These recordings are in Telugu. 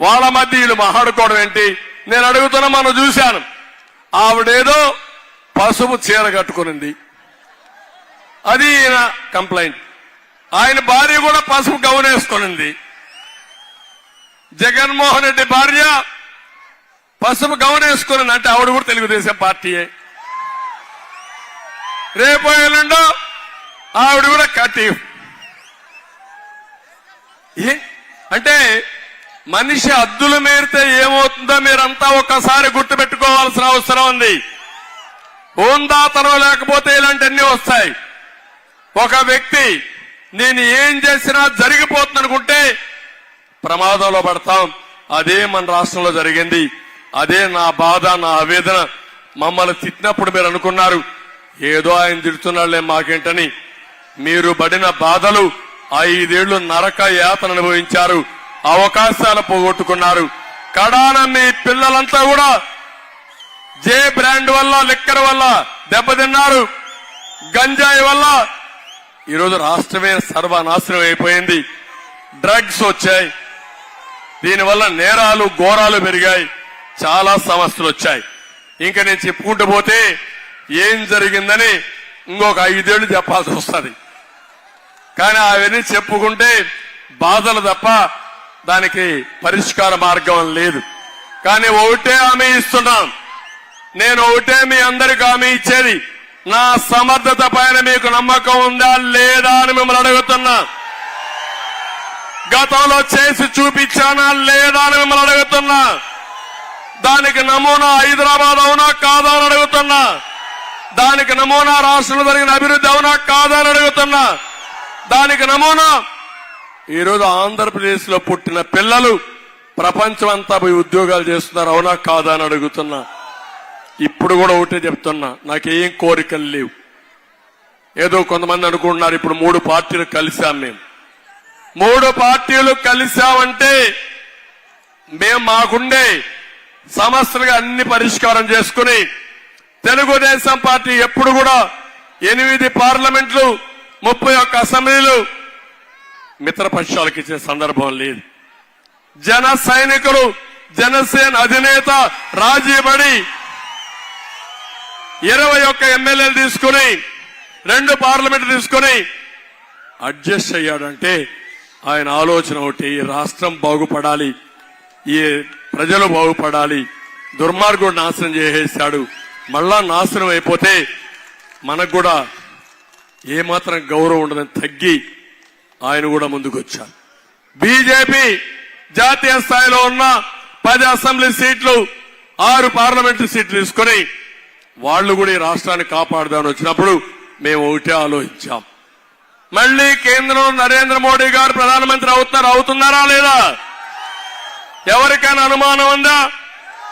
వాళ్ళ మధ్య వీళ్ళు మాట్లాడుకోవడం ఏంటి? నేను అడుగుతున్నా మనం చూశాను. ఆవిడేదో పసుపు చీర కట్టుకునింది. అది ఈయన కంప్లైంట్ ఆయన భార్య కూడా పసుపు గౌనేసుకునింది జగన్మోహన్ రెడ్డి భార్య పసుపు గౌనేసుకుని అంటే ఆవిడ కూడా తెలుగుదేశం పార్టీయే. రేపు ఎల్లుండో ఆవిడ కూడా కటీఫ్ ఏ? అంటే మనిషి అద్దులు మేరితే ఏమవుతుందో మీరంతా ఒకసారి గుర్తుపెట్టుకోవాల్సిన అవసరం ఉంది. హోందాతనం లేకపోతే ఇలాంటివన్నీ వస్తాయి. ఒక వ్యక్తి నేను ఏం చేసినా జరిగిపోతుంది అనుకుంటే ప్రమాదంలో పడతాం. అదే మన రాష్ట్రంలో జరిగింది. అదే నా బాధ నా ఆవేదన. మమ్మల్ని తిట్టినప్పుడు మీరు అనుకున్నారు ఏదో ఆయన తిడుతున్నాళ్ళే మాకేంటని. మీరు పడిన బాధలు ఐదేళ్ళు నరక యాతను అనుభవించారు. అవకాశాలు పోగొట్టుకున్నారు. కడాన మీ పిల్లలంతా కూడా జే బ్రాండ్ వల్ల లిక్కర్ వల్ల దెబ్బతిన్నారు. గంజాయి వల్ల. ఈరోజు రాష్ట్రమే సర్వనాశనం అయిపోయింది. డ్రగ్స్ వచ్చాయి. దీనివల్ల నేరాలు ఘోరాలు పెరిగాయి. చాలా సమస్యలు వచ్చాయి. ఇంకా నేను చెప్పుకుంటూ పోతే ఏం జరిగిందని ఇంకొక ఐదేళ్ళు చెప్పాల్సి వస్తుంది. కానీ అవన్నీ చెప్పుకుంటే బాధలు తప్ప దానికి పరిష్కార మార్గం లేదు. కానీ ఒకటే హామీ ఇస్తున్నాం. నేను ఒకటే మీ అందరికి హామీ ఇచ్చేది. నా సమర్థత పైన మీకు నమ్మకం ఉందా లేదా అని మిమ్మల్ని అడుగుతున్నా. గతంలో చేసి చూపించానా లేదా అని మిమ్మల్ని అడుగుతున్నా. దానికి నమూనా హైదరాబాద్ అవునా కాదా అని అడుగుతున్నా. దానికి నమూనా రాష్ట్రంలో జరిగిన అభివృద్ధి అవునా కాదా అని అడుగుతున్నా. దానికి నమూనా ఈరోజు ఆంధ్రప్రదేశ్లో పుట్టిన పిల్లలు ప్రపంచం అంతా పోయి ఉద్యోగాలు చేస్తున్నారు. అవునా కాదా అని అడుగుతున్నా. ఇప్పుడు కూడా ఒకటే చెప్తున్నా. నాకేం కోరికలు లేవు. ఏదో కొంతమంది అనుకుంటున్నారు ఇప్పుడు మూడు పార్టీలు కలిసాం మేము. మూడు పార్టీలు కలిసామంటే మేము మాకుండే సమస్యలుగా అన్ని పరిష్కారం చేసుకుని తెలుగుదేశం పార్టీ ఎప్పుడు కూడా ఎనిమిది పార్లమెంట్లు ముప్పై ఒక్క అసెంబ్లీలు మిత్రపక్షాలకు ఇచ్చే సందర్భం లేదు. జన సైనికులు జనసేన అధినేత రాజీపడి ఇరవై ఒక్క ఎమ్మెల్యేలు తీసుకుని రెండు పార్లమెంట్ తీసుకుని అడ్జస్ట్ అయ్యాడంటే ఆయన ఆలోచన ఒకటి రాష్ట్రం బాగుపడాలి ఈ ప్రజలు బాగుపడాలి దుర్మార్గుడు నాశనం చేసేసాడు మళ్ళా నాశనం అయిపోతే మనకు కూడా ఏమాత్రం గౌరవం ఉండదని తగ్గి ఆయన కూడా ముందుకొచ్చారు. బీజేపీ జాతీయ స్థాయిలో ఉన్న పది అసెంబ్లీ సీట్లు ఆరు పార్లమెంటు సీట్లు తీసుకొని వాళ్ళు కూడా ఈ రాష్ట్రాన్ని కాపాడుదామని వచ్చినప్పుడు మేము ఒకటే ఆలోచించాం. మళ్ళీ కేంద్రం నరేంద్ర మోడీ గారు ప్రధానమంత్రి అవుతారు అవుతున్నారా లేదా? ఎవరికైనా అనుమానం ఉందా?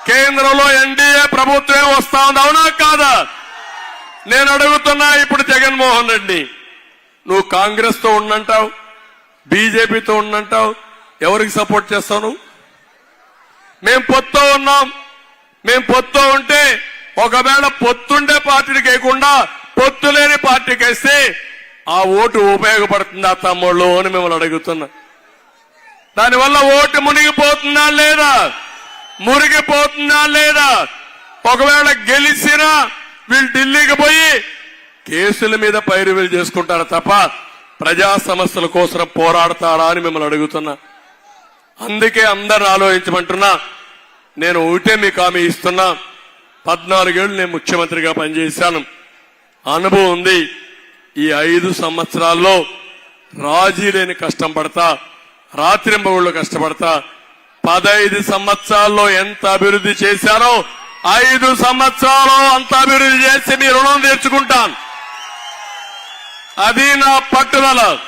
కేంద్రంలో ఎన్డీఏ ప్రభుత్వం వస్తా ఉంది అవునా కాదా? నేను అడుగుతున్నా ఇప్పుడు జగన్మోహన్ రెడ్డి. నువ్వు కాంగ్రెస్తో ఉండంటావు బీజేపీతో ఉండంటావు ఎవరికి సపోర్ట్ చేస్తావు నువ్వు? మేం పొత్తు ఉన్నాం. మేం పొత్తు ఉంటే ఒకవేళ పొత్తుండే పార్టీకి వేయకుండా పొత్తు లేని పార్టీకి వేస్తే ఆ ఓటు ఉపయోగపడుతుందా తమ్ముళ్ళు అని మిమ్మల్ని అడుగుతున్నా. దానివల్ల ఓటు మునిగిపోతుందా లేదా? మునిగిపోతుందా లేదా? ఒకవేళ గెలిచినా వీళ్ళు ఢిల్లీకి పోయి కేసుల మీద పైరువేలు చేసుకుంటారు తప్ప ప్రజా సమస్యల కోసం పోరాడతారా అని మిమ్మల్ని అడుగుతున్నా. అందుకే అందరిని ఆలోచించమంటున్నా. నేను ఒకటే మీకు హామీ ఇస్తున్నా. పద్నాలుగేళ్ళు నేను ముఖ్యమంత్రిగా పనిచేశాను. అనుభవం ఉంది. ఈ ఐదు సంవత్సరాల్లో రాజీ లేని కష్టం పడతా రాత్రింబగుళ్ళు కష్టపడతా. పదైదు సంవత్సరాల్లో ఎంత అభివృద్ధి చేశారో ఐదు సంవత్సరాలు అంత అభివృద్ధి చేసి మీ రుణం తీర్చుకుంటాను. అది నా పట్టుదల.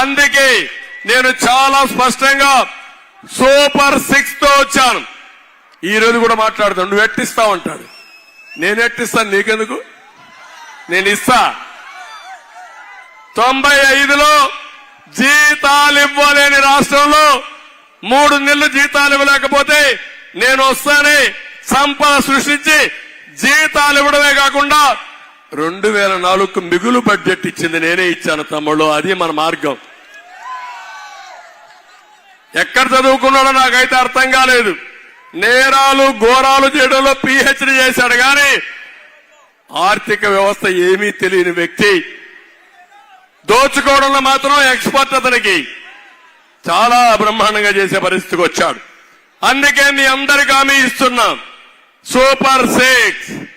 అందుకే నేను చాలా స్పష్టంగా సూపర్ సిక్స్తో వచ్చాను. ఈ రోజు కూడా మాట్లాడుతాను. నువ్వు ఎట్టిస్తావు అంటాడు. నేను ఎట్టిస్తాను? నీకెందుకు? నేను ఇస్తా. తొంభై ఐదులో జీతాలు ఇవ్వలేని రాష్ట్రంలో మూడు నెలలు జీతాలు ఇవ్వలేకపోతే నేను వస్తానే సంపద సృష్టించి జీతాలు ఇవ్వడమే కాకుండా రెండు వేల నాలుగుకు మిగులు బడ్జెట్ ఇచ్చింది నేనే ఇచ్చాను తమ్ముళ్ళు. అది మన మార్గం. ఎక్కడ చదువుకున్నాడో నాకైతే అర్థం కాలేదు. నేరాలు ఘోరాలు చేయడంలో పిహెచ్డి చేశాడు కానీ ఆర్థిక వ్యవస్థ ఏమీ తెలియని వ్యక్తి. దోచుకోవడంలో మాత్రం ఎక్స్పర్ట్ అతనికి. చాలా బ్రహ్మాండంగా చేసే పరిస్థితికి వచ్చాడు. అందుకే మీ అందరికి హామీ ఇస్తున్నాం. Super six.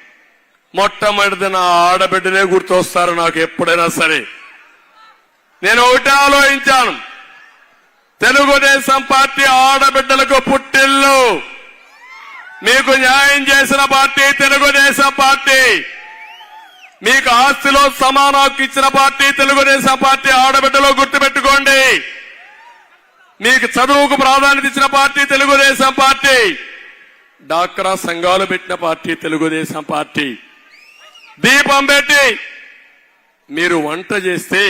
మొట్టమొదటి నా ఆడబిడ్డనే గుర్తొస్తారు నాకు ఎప్పుడైనా సరే. నేను ఒకటే ఆలోచించాను. తెలుగుదేశం పార్టీ ఆడబిడ్డలకు పుట్టిల్లు. మీకు న్యాయం చేసిన పార్టీ తెలుగుదేశం పార్టీ. మీకు ఆస్తిలో సమాన హక్కు ఇచ్చిన పార్టీ తెలుగుదేశం పార్టీ ఆడబిడ్డలో గుర్తుపెట్టుకోండి. మీకు చదువుకు ప్రాధాన్యత ఇచ్చిన పార్టీ తెలుగుదేశం పార్టీ. డాక్రా సంఘాలు పెట్టిన పార్టీ తెలుగుదేశం పార్టీ. దీపం పెట్టి మీరు వంట చేస్తే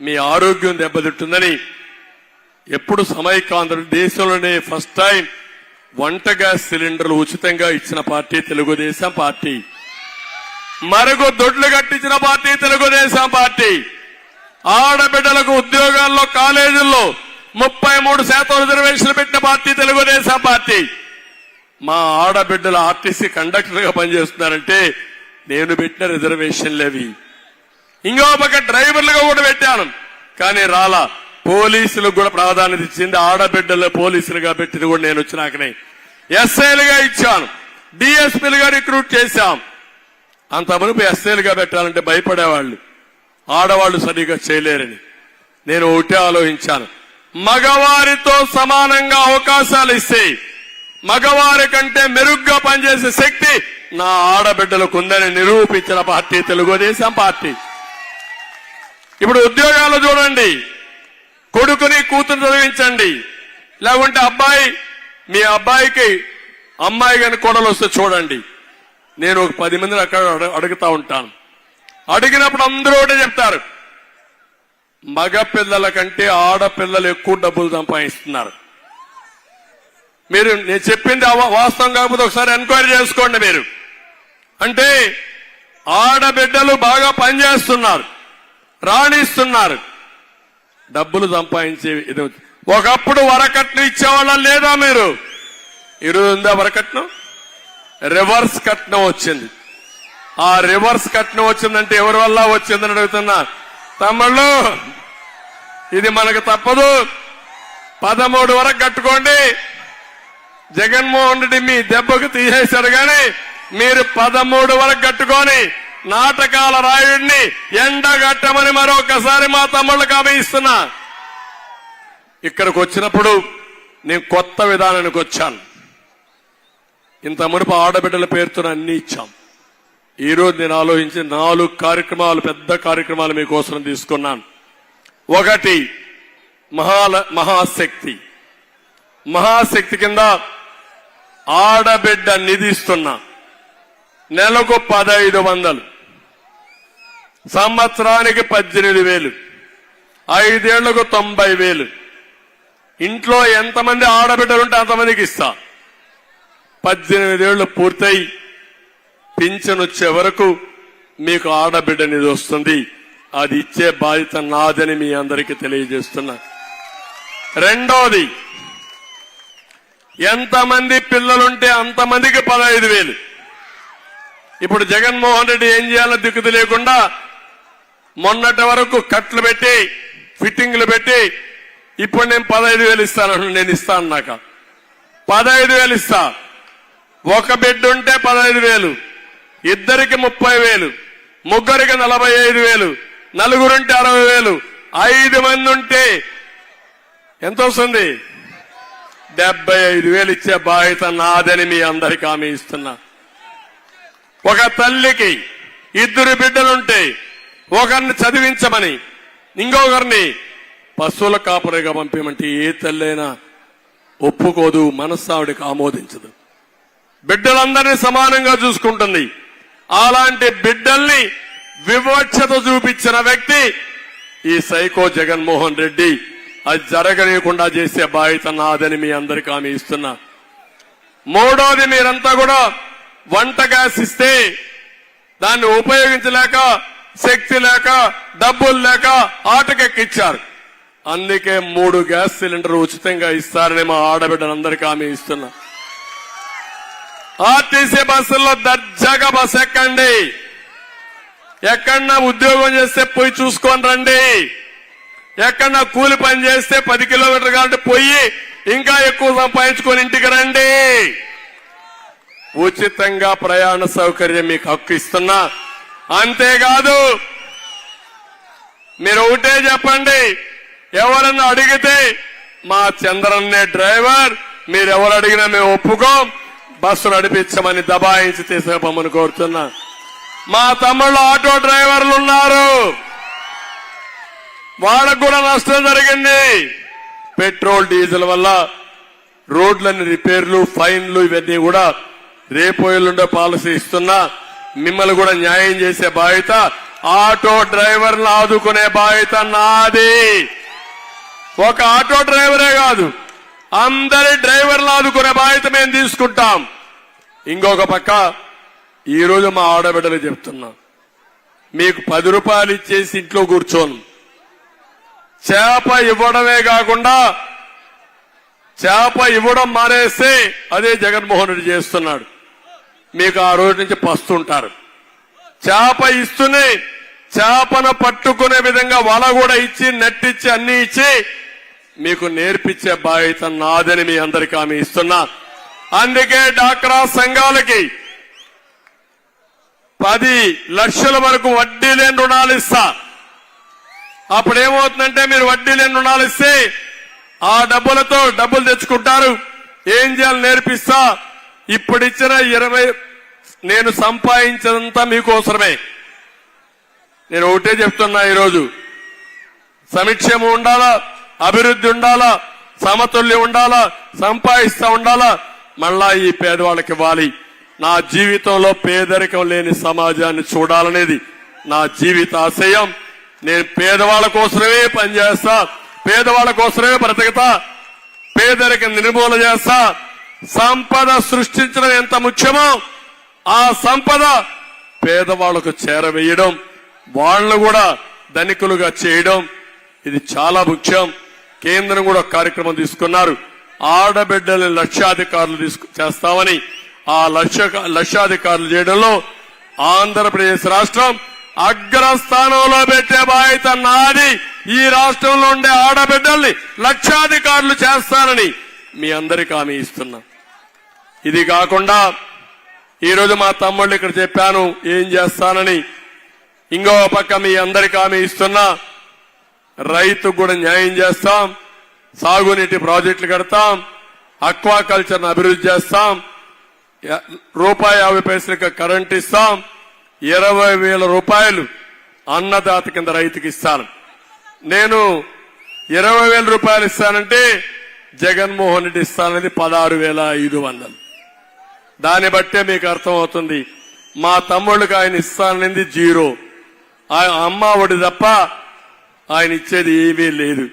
మీ ఆరోగ్యం దెబ్బతింటుందని ఎప్పుడు సమైకాంధ్ర దేశంలోనే ఫస్ట్ టైం వంట గ్యాస్ సిలిండర్లు ఉచితంగా ఇచ్చిన పార్టీ తెలుగుదేశం పార్టీ. మరుగు దొడ్లు కట్టించిన పార్టీ తెలుగుదేశం పార్టీ. ఆడబిడ్డలకు ఉద్యోగాల్లో కాలేజీల్లో ముప్పై మూడు శాతం రిజర్వేషన్లు పెట్టిన పార్టీ తెలుగుదేశం పార్టీ. మా ఆడబిడ్డలు ఆర్టీసీ కండక్టర్గా పనిచేస్తున్నారంటే నేను పెట్టిన రిజర్వేషన్లు అవి. ఇంకో పక్క డ్రైవర్లుగా కూడా పెట్టాను. కానీ రాలా పోలీసులకు కూడా ప్రాధాన్యత ఇచ్చింది. ఆడబిడ్డలు పోలీసులుగా పెట్టింది కూడా నేను వచ్చినాకనే. ఎస్ఐలుగా ఇచ్చాను. డిఎస్పీలుగా రిక్రూట్ చేశాం. అంత మునుపు ఎస్ఐలుగా పెట్టాలంటే భయపడేవాళ్ళు. ఆడవాళ్ళు సరిగా చేయలేరని నేను ఒకటే ఆలోచించాను. మగవారితో సమానంగా అవకాశాలు ఇస్తే మగవారి కంటే మెరుగ్గా పనిచేసే శక్తి నా ఆడబిడ్డలకు ఉందని నిరూపించిన పార్టీ తెలుగుదేశం పార్టీ. ఇప్పుడు ఉద్యోగాలు చూడండి. కొడుకుని కూతురు చదివించండి. లేకుంటే అబ్బాయి మీ అబ్బాయికి అమ్మాయి గాని కోడలు వస్తే చూడండి. నేను ఒక పది మందిని అక్కడ అడుగుతా ఉంటాను. అడిగినప్పుడు అందరూ ఒకటే చెప్తారు. మగ పిల్లల కంటే ఆడపిల్లలు ఎక్కువ డబ్బులు సంపాదిస్తున్నారు. మీరు నేను చెప్పింది అవ- వాస్తవం కాకపోతే ఒకసారి ఎంక్వైరీ చేసుకోండి మీరు. అంటే ఆడబిడ్డలు బాగా పనిచేస్తున్నారు రాణిస్తున్నారు. డబ్బులు సంపాదించే ఇది ఒకప్పుడు వరకట్నం ఇచ్చేవాళ్ళ లేదా మీరు? ఈరోజు ఉందా వరకట్నం? రివర్స్ కట్నం వచ్చింది. ఆ రివర్స్ కట్నం వచ్చిందంటే ఎవరి వల్ల వచ్చిందని అడుగుతున్నా. తమ్ముళ్ళు ఇది మనకు తప్పదు. పదమూడు వరకు కట్టుకోండి. జగన్మోహన్ రెడ్డి మీ దెబ్బకు తీసేశాడు కానీ మీరు పదమూడు వరకు కట్టుకొని నాటకాల రాయుడిని ఎండగట్టమని మరొకసారి మా తమ్ముళ్ళకి హామీ ఇస్తున్నా. ఇక్కడికి వచ్చినప్పుడు నేను కొత్త విధానానికి వచ్చాను. ఇంత మునుపు ఆడబిడ్డల పేరుతో అన్ని ఇచ్చాం. ఈ రోజు నేను ఆలోచించి నాలుగు కార్యక్రమాలు పెద్ద కార్యక్రమాలు మీకోసం తీసుకున్నాను. ఒకటి మహాల మహాశక్తి. మహాశక్తి కింద ఆడబిడ్డ నిధి ఇస్తున్నా నెలకు పదహైదు వందలు. సంవత్సరానికి పద్దెనిమిది వేలు. ఐదేళ్ళకు తొంభై వేలు. ఇంట్లో ఎంతమంది ఆడబిడ్డలు ఉంటే అంతమందికి ఇస్తా. పద్దెనిమిదేళ్ళు పూర్తయి పింఛన్ వచ్చే వరకు మీకు ఆడబిడ్డనిది వస్తుంది. అది ఇచ్చే బాధ్యత నాదని మీ అందరికీ తెలియజేస్తున్నా. రెండోది ఎంతమంది పిల్లలుంటే అంతమందికి పదహైదు వేలు. ఇప్పుడు జగన్మోహన్ రెడ్డి ఏం చేయాలో దిక్కుది లేకుండా మొన్నటి వరకు కట్లు పెట్టి ఫిట్టింగ్లు పెట్టి ఇప్పుడు నేను పదహైదు వేలు ఇస్తాను నేను ఇస్తాను నాక పదహైదు వేలు ఇస్తా. ఒక బెడ్ ఉంటే పదహైదు వేలు. ఇద్దరికి ముప్పై వేలు. ముగ్గురికి నలభై ఐదు వేలు. నలుగురుంటే అరవై వేలు. ఐదు మంది ఉంటే ఎంత వస్తుంది? డెబ్బై ఐదు వేలు ఇచ్చే బాధ్యత నాదని మీ అందరికి హామీ ఇస్తున్నా. ఒక తల్లికి ఇద్దరు బిడ్డలుంటే ఒకరిని చదివించమని ఇంకొకరిని పశువుల కాపరిగా పంపేమంటే ఏ తల్లైనా ఒప్పుకోదు మనస్సావిడికి ఆమోదించదు. బిడ్డలందరినీ సమానంగా చూసుకుంటుంది. అలాంటి బిడ్డల్ని వివక్షత చూపించిన వ్యక్తి ఈ సైకో జగన్మోహన్ రెడ్డి. అది జరగనీయకుండా చేసే బాధ్యత నాదని మీ అందరికీ ఆమె ఇస్తున్నా. మూడోది మీరంతా కూడా వంట గ్యాస్ ఇస్తే దాన్ని ఉపయోగించలేక శక్తి లేక డబ్బులు లేక ఆటకెక్కిచ్చారు. అందుకే మూడు గ్యాస్ సిలిండర్ ఉచితంగా ఇస్తారని మా ఆడబిడ్డలందరికీ ఆమె ఇస్తున్నా. ఆర్టీసీ బస్సుల్లో దర్జాగా బస్ ఎక్కండి. ఎక్కడన్నా ఉద్యోగం చేస్తే పోయి చూసుకొని రండి. ఎక్కడన్నా కూలి పని చేస్తే పది కిలోమీటర్ కాబట్టి పోయి ఇంకా ఎక్కువ సంపాదించుకొని ఇంటికి రండి. ఉచితంగా ప్రయాణ సౌకర్యం మీకు హక్కు ఇస్తున్నా. అంతేకాదు మీరు ఒకటే చెప్పండి ఎవరన్నా అడిగితే మా చంద్రన్నే డ్రైవర్ మీరెవరు అడిగినా మేము ఒప్పుకోం బస్సు నడిపించమని దబాయించి తీసేపమని కోరుతున్నా. మా తమ్ముళ్ళు ఆటో డ్రైవర్లు ఉన్నారు వాళ్ళకు కూడా నష్టం జరిగింది. పెట్రోల్ డీజిల్ వల్ల రోడ్లని రిపేర్లు ఫైన్లు ఇవన్నీ కూడా రేపు ఎల్లుండే పాలసీ ఇస్తున్నా మిమ్మల్ని కూడా న్యాయం చేసే బాధ్యత ఆటో డ్రైవర్లను ఆదుకునే బాధ్యత నాది. ఒక ఆటో డ్రైవరే కాదు అందరి డ్రైవర్లు ఆదుకునే బాధ్యత మేము తీసుకుంటాం. ఇంకొక పక్క ఈరోజు మా ఆడబిడ్డలు చెప్తున్నా మీకు పది రూపాయలు ఇచ్చేసి ఇంట్లో కూర్చోను. చేప ఇవ్వడమే కాకుండా చేప ఇవ్వడం మానేస్తే అదే జగన్మోహన్ రెడ్డి చేస్తున్నాడు. మీకు ఆ రోజు నుంచి పస్తుంటారు. చేప ఇస్తూనే చేపను పట్టుకునే విధంగా వల కూడా ఇచ్చి నెట్టిచ్చి అన్ని ఇచ్చి మీకు నేర్పించే బాధ్యత నాదని మీ అందరికీ ఆమె ఇస్తున్నా. అందుకే డాక్రా సంఘాలకి పది లక్షల వరకు వడ్డీ లేని రుణాలు ఇస్తా. అప్పుడు ఏమవుతుందంటే మీరు వడ్డీ లేని రుణాలు ఇస్తే ఆ డబ్బులతో డబ్బులు తెచ్చుకుంటారు. ఏం చేయాలి నేర్పిస్తా. ఇప్పుడు ఇచ్చిన ఇరవై నేను సంపాదించినంతా మీకోసమే. నేను ఒకటే చెప్తున్నా ఈరోజు. సమిక్షేమం ఉండాలా? అభివృద్ధి ఉండాలా? సమతుల్యం ఉండాలా? సంపాదిస్తా ఉండాలా? మళ్ళా ఈ పేదవాళ్ళకి ఇవ్వాలి. నా జీవితంలో పేదరికం లేని సమాజాన్ని చూడాలనేది నా జీవిత ఆశయం. నేను పేదవాళ్ళ కోసమే పనిచేస్తా. పేదవాళ్ళ కోసమే బ్రతకతా. పేదరికం నిర్మూలన చేస్తా. సంపద సృష్టించడం ఎంత ముఖ్యమో ఆ సంపద పేదవాళ్ళకు చేరవేయడం వాళ్ళు కూడా ధనికులుగా చేయడం ఇది చాలా ముఖ్యం. కేంద్రం కూడా కార్యక్రమం తీసుకున్నారు. ఆడబిడ్డల్ని లక్షాధికారులు తీసుకు చేస్తామని ఆ లక్ష లక్షాధికారులు చేయడంలో ఆంధ్రప్రదేశ్ రాష్ట్రం అగ్రస్థానంలో పెట్టే బాధ్యత నాది. ఈ రాష్ట్రంలో ఉండే ఆడబిడ్డల్ని లక్షాధికారులు చేస్తానని మీ అందరికీ హామీ ఇస్తున్నా. ఇది కాకుండా ఈరోజు మా తమ్ముళ్ళు ఇక్కడ చెప్పాను ఏం చేస్తానని. ఇంకో పక్క మీ అందరికీ హామీ ఇస్తున్నా రైతుకు కూడా న్యాయం చేస్తాం సాగునీటి ప్రాజెక్టులు కడతాం అక్వాకల్చర్ను అభివృద్ధి చేస్తాం రూపాయి యాభై పైసలకు కరెంట్ ఇస్తాం ఇరవై వేల రూపాయలు అన్నదాత కింద రైతుకి ఇస్తాను. నేను ఇరవై వేల రూపాయలు ఇస్తానంటే జగన్మోహన్ రెడ్డి ఇస్తానది పదహారు వేల ఐదు వందలు. దాన్ని బట్టే మీకు అర్థమవుతుంది. మా తమ్ముళ్ళకి ఆయన ఇస్తానది జీరో. ఆయన అమ్మ ఒడి తప్ప ఆయన ఇచ్చేది ఏమీ లేదు.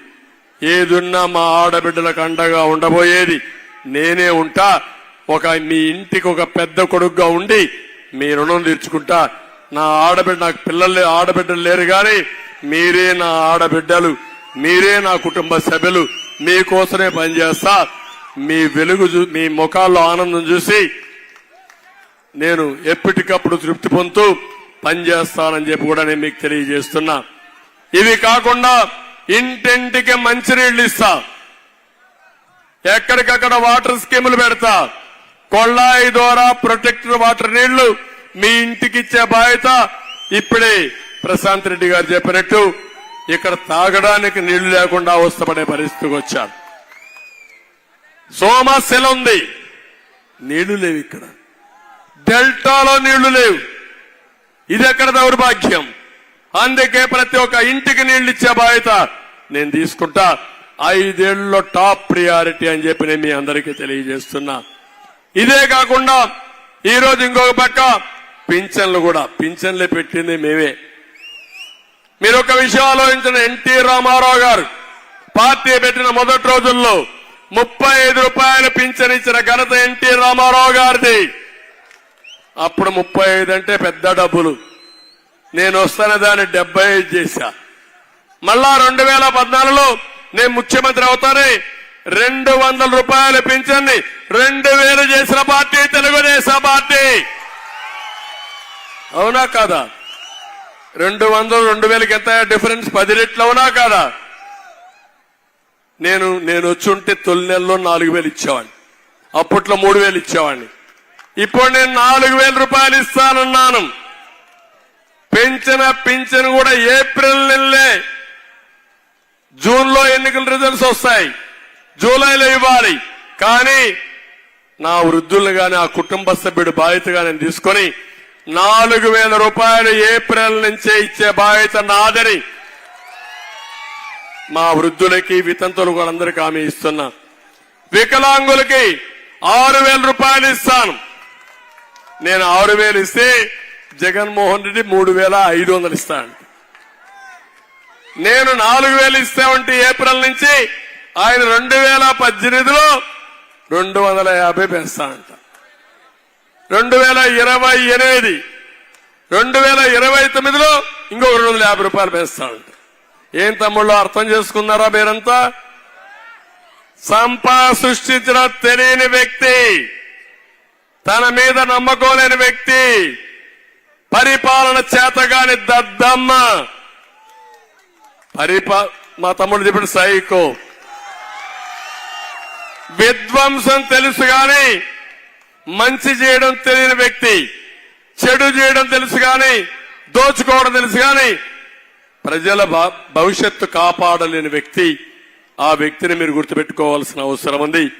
ఏదున్నా మా ఆడబిడ్డలకు అండగా ఉండబోయేది. నేనే ఉంటా. ఒక మీ ఇంటికి ఒక పెద్ద కొడుకుగా ఉండి మీ రుణం తీర్చుకుంటా. నా ఆడబిడ్డ నాకు పిల్లలు ఆడబిడ్డలు లేరు గాని మీరే నా ఆడబిడ్డలు. మీరే నా కుటుంబ సభ్యులు. మీకోసమే పనిచేస్తా. మీ వెలుగు చూ- మీ ముఖాల్లో ఆనందం చూసి నేను ఎప్పటికప్పుడు తృప్తి పొందుతూ పనిచేస్తానని చెప్పి కూడా నేను మీకు తెలియజేస్తున్నా. ఇవి కాకుండా ఇంటింటికి మంచినీళ్ళు ఇస్తా. ఎక్కడికక్కడ వాటర్ స్కీములు పెడతా. కొళ్ళాయి ద్వారా ప్రొటెక్టర్ వాటర్ నీళ్ళు మీ ఇంటికి ఇచ్చే బాధ్యత ఇప్పుడే ప్రశాంత్ రెడ్డి గారు చెప్పినట్టు ఇక్కడ తాగడానికి నీళ్ళు లేకుండా అవస్థపడే పరిస్థితికి వచ్చారు. సోమశిల ఉంది. నీళ్ళు లేవు ఇక్కడ. డెల్టాలో నీళ్ళు లేవు. ఇది ఎక్కడ దౌర్భాగ్యం? అందుకే ప్రతి ఒక్క ఇంటికి నీళ్ళు ఇచ్చే బాధ్యత నేను తీసుకుంటా. ఐదేళ్ళలో టాప్ ప్రియారిటీ అని చెప్పి నేను మీ అందరికీ తెలియజేస్తున్నా. ఇదే కాకుండా ఈరోజు ఇంకొక పక్క పింఛన్లు కూడా. పింఛన్లు పెట్టింది మేమే. మీరు ఒక విషయం ఆలోచించిన ఎన్టీ రామారావు గారు పార్టీ పెట్టిన మొదటి రోజుల్లో ముప్పై ఐదు రూపాయలు పింఛన్ ఇచ్చిన ఘనత ఎన్టీ రామారావు గారిది. అప్పుడు ముప్పై ఐదు అంటే పెద్ద డబ్బులు. నేను వస్తాను దాన్ని డెబ్బై ఐదు చేశా. మళ్ళా రెండు వేల పద్నాలుగులో నేను ముఖ్యమంత్రి అవుతానే రెండు వందల రూపాయలు పింఛన్ని రెండు వేలు చేసిన పార్టీ తెలుగుదేశం పార్టీ. అవునా కాదా? రెండు వందలు రెండు వేలకి ఎంత డిఫరెన్స్? పది రెట్లు అవునా కాదా? నేను నేను వచ్చి ఉంటే తొలి నెలలో నాలుగు వేలు ఇచ్చేవాడిని. అప్పట్లో మూడు వేలు ఇచ్చేవాడిని. ఇప్పుడు నేను నాలుగు వేల రూపాయలు ఇస్తానన్నాను. పెంచిన పింఛన్ కూడా ఏప్రిల్ నెలలే జూన్లో ఎన్నికల రిజల్ట్స్ వస్తాయి. జూలైలో ఇవ్వాలి. కానీ నా వృద్ధులు గాని ఆ కుటుంబ సభ్యుడు బాధ్యతగా నేను తీసుకొని నాలుగు వేల రూపాయలు ఏప్రిల్ నుంచే ఇచ్చే బాధ్యత నాదని మా వృద్ధులకి వితంతులు కూడా అందరికీ హామీ ఇస్తున్నా. వికలాంగులకి ఆరు వేల రూపాయలు ఇస్తాను. నేను ఆరు వేలు ఇస్తే జగన్మోహన్ రెడ్డి మూడు వేల ఐదు వందలు ఇస్తాను నేను నాలుగు వేలు ఇస్తామంటే ఏప్రిల్ నుంచి ఆయన రెండు వేల పద్దెనిమిదిలో రెండు వందల యాభై పెంచుతానంట రెండు వేల ఇరవై ఎనిమిది రెండు వేల ఇరవై తొమ్మిదిలో ఇంకో రెండు వందల యాభై రూపాయలు పెంచుతానంట ఏం తమ్ముళ్ళు అర్థం చేసుకున్నారా మీరంతా? సంపా సృష్టించిన తెలియని వ్యక్తి. తన మీద నమ్మకం లేని వ్యక్తి పరిపాలన చేతగాని దద్దమ్మ. పరిపా మా తమ్ముడు చెప్పిన సైకో. విధ్వంసం తెలుసు గాని మంచి చేయడం తెలియని వ్యక్తి చెడు చేయడం తెలుసు గాని దోచుకోవడం తెలుసు గాని ప్రజల భవిష్యత్తు కాపాడలేని వ్యక్తి. ఆ వ్యక్తిని మీరు గుర్తుపెట్టుకోవాల్సిన అవసరం ఉంది.